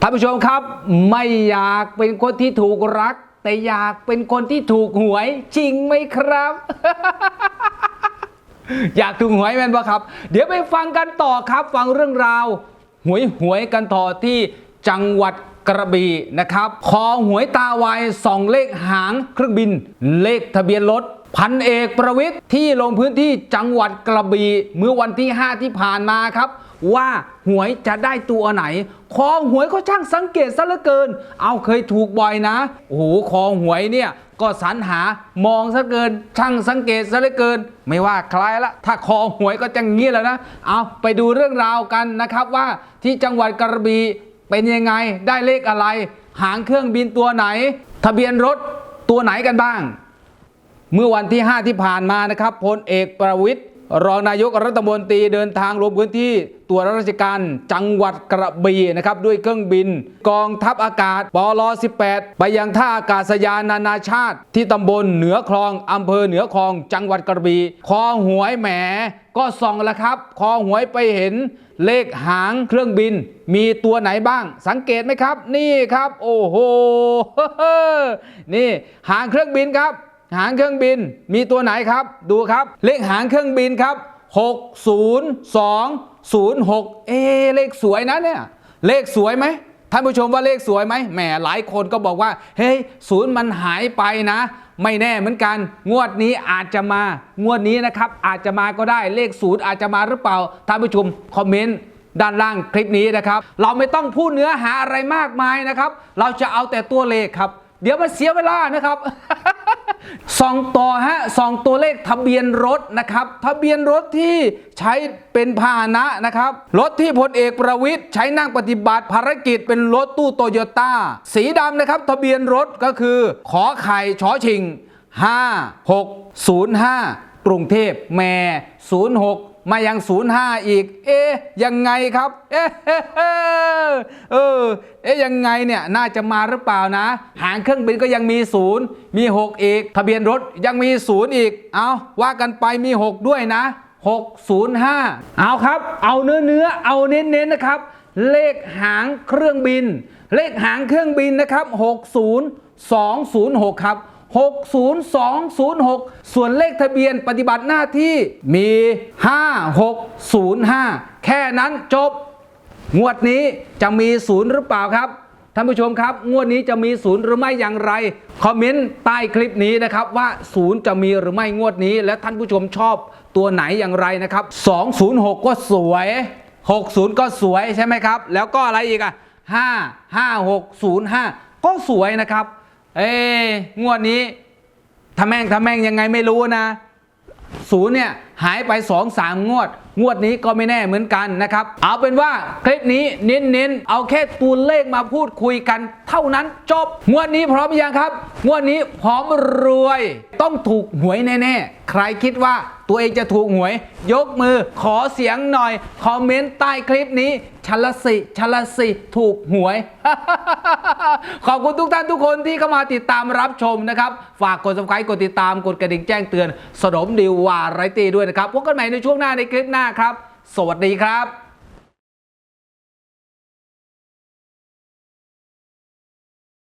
ท่านผู้ชมครับ ไม่อยากเป็นคนที่ถูกรัก แต่อยากเป็นคนที่ถูกหวยจริงไหมครับ อยากถูกหวยแมนปะครับ เดี๋ยวไปฟังกันต่อครับ ฟังเรื่องราว หวยหวยกันต่อที่จังหวัดกระบี่นะครับคอหวยตาวายสองเลขหางเครื่องบิน เลขทะเบียนรถพันเอกประวิทย์ที่ลงพื้นที่จังหวัดกระบี่เมื่อวันที่ 5 ที่ผ่านมาครับ ว่าหวยจะได้ตัวไหน คอหวยก็ช่างสังเกตซะเหลือเกิน เอาเคยถูกบ่อยนะ โอ้โหคอหวยเนี่ยก็สรรหามองซะเกิน ช่างสังเกตซะเหลือเกิน ไม่ว่าใครละ ถ้าคอหวยก็จะงี้แล้วนะ เอาไปดูเรื่องราวกันนะครับว่าที่จังหวัดกระบี่เป็นยังไงได้เลขอะไร หางเครื่องบินตัวไหน ทะเบียนรถตัวไหนกันบ้าง เมื่อวันที่ 5 ที่ผ่านมานะครับพลเอกประวิทย์ รองนายกรัฐมนตรีเดินทางลงพื้นที่ตรวจราชการจังหวัดกระบี่นะครับด้วยเครื่องบิน กองทัพอากาศปล18 ไปยังท่าอากาศยานนานาชาติ ที่ตำบลเหนือคลองอำเภอเหนือคลองจังหวัดกระบี่คอหวยแหมก็ส่องแล้วครับ คอหวยไปเห็นเลขหางเครื่องบิน มีตัวไหนบ้าง สังเกตไหมครับ นี่ครับ โอ้โหนี่หางเครื่องบินครับ หางเครื่องบินมีตัวไหนครับ ดูครับ เลขหางเครื่องบินครับ60206 เอเลขสวยนะเนี่ย เลขสวยไหมท่านผู้ชมว่าเลขสวยไหมแหมหลายคนก็บอกว่า เฮ้ยศูนย์มันหายไปนะ ไม่แน่เหมือนกัน งวดนี้อาจจะมา งวดนี้นะครับ อาจจะมาก็ได้เลขศูนย์อาจจะมาหรือเปล่า ท่านผู้ชมคอมเมนต์ด้านล่างคลิปนี้นะครับ เราไม่ต้องพูดเนื้อหาอะไรมากมายนะครับ เราจะเอาแต่ตัวเลขครับ เดี๋ยวมันเสียเวลานะครับ ส่องต่อฮะส่องตัวเลขทะเบียนรถนะครับทะเบียนรถที่ใช้เป็นพาหนะนะครับรถที่พลเอกประวิทย์ใช้นั่งปฏิบัติภารกิจเป็นรถตู้โตโยต้าสีดำนะครับทะเบียนรถก็คือ ขอไข่ชอชิง 5605 กรุงเทพแม่ 06 มายัง 05 อีก เอ๊ะยังไงครับ เอ๊เออ ออเอ๊ะยังไงเนี่ยน่าจะมาหรือเปล่านะ หางเครื่องบินก็ยังมี0มี 6 อีก ทะเบียนรถยังมี0อีก เอาว่ากันไปมี 6 ด้วยนะ 605 เอาครับ เอาเนื้อเนื้อเอาเน้นๆนะครับ เลขหางเครื่องบิน เลขหางเครื่องบินนะครับ 60206 ครับ 60206 ส่วนเลขทะเบียนปฏิบัติหน้าที่มี 5605 แค่นั้นจบ งวดนี้จะมีศูนย์หรือเปล่าครับท่านผู้ชมครับ งวดนี้จะมีศูนย์หรือไม่อย่างไร คอมเมนต์ใต้คลิปนี้นะครับว่าศูนย์จะมีหรือไม่งวดนี้ และท่านผู้ชมชอบตัวไหนอย่างไรนะครับ 206 ก็สวย 60 ก็สวยใช่ไหมครับ แล้วก็อะไรอีกอะ5 5 6 0 5 ก็สวยนะครับ เอ้งวดนี้ทำแม่งทำแม่งยังไงไม่รู้นะศูนย์เนี่ยหายไป 2 3 งวด งวดนี้ก็ไม่แน่เหมือนกันนะครับ เอาเป็นว่าคลิปนี้เน้นๆ เอาแค่ตัวเลขมาพูดคุยกันเท่านั้นจบ งวดนี้พร้อมหรือยังครับ งวดนี้พร้อมรวย ต้องถูกหวยแน่ๆ ใครคิดว่าตัวเองจะถูกหวย ยกมือขอเสียงหน่อย คอมเมนต์ใต้คลิปนี้ชลสิชลสิถูกหวย ขอบคุณทุกท่านทุกคนที่เข้ามาติดตามรับชมนะครับ ฝากกด subscribe กดติดตามกดกระดิ่งแจ้งเตือน สนมดิววาไรตีด้วยนะครับพบกันใหม่ในช่วงหน้าในคลิปหน้าครับ สวัสดีครับ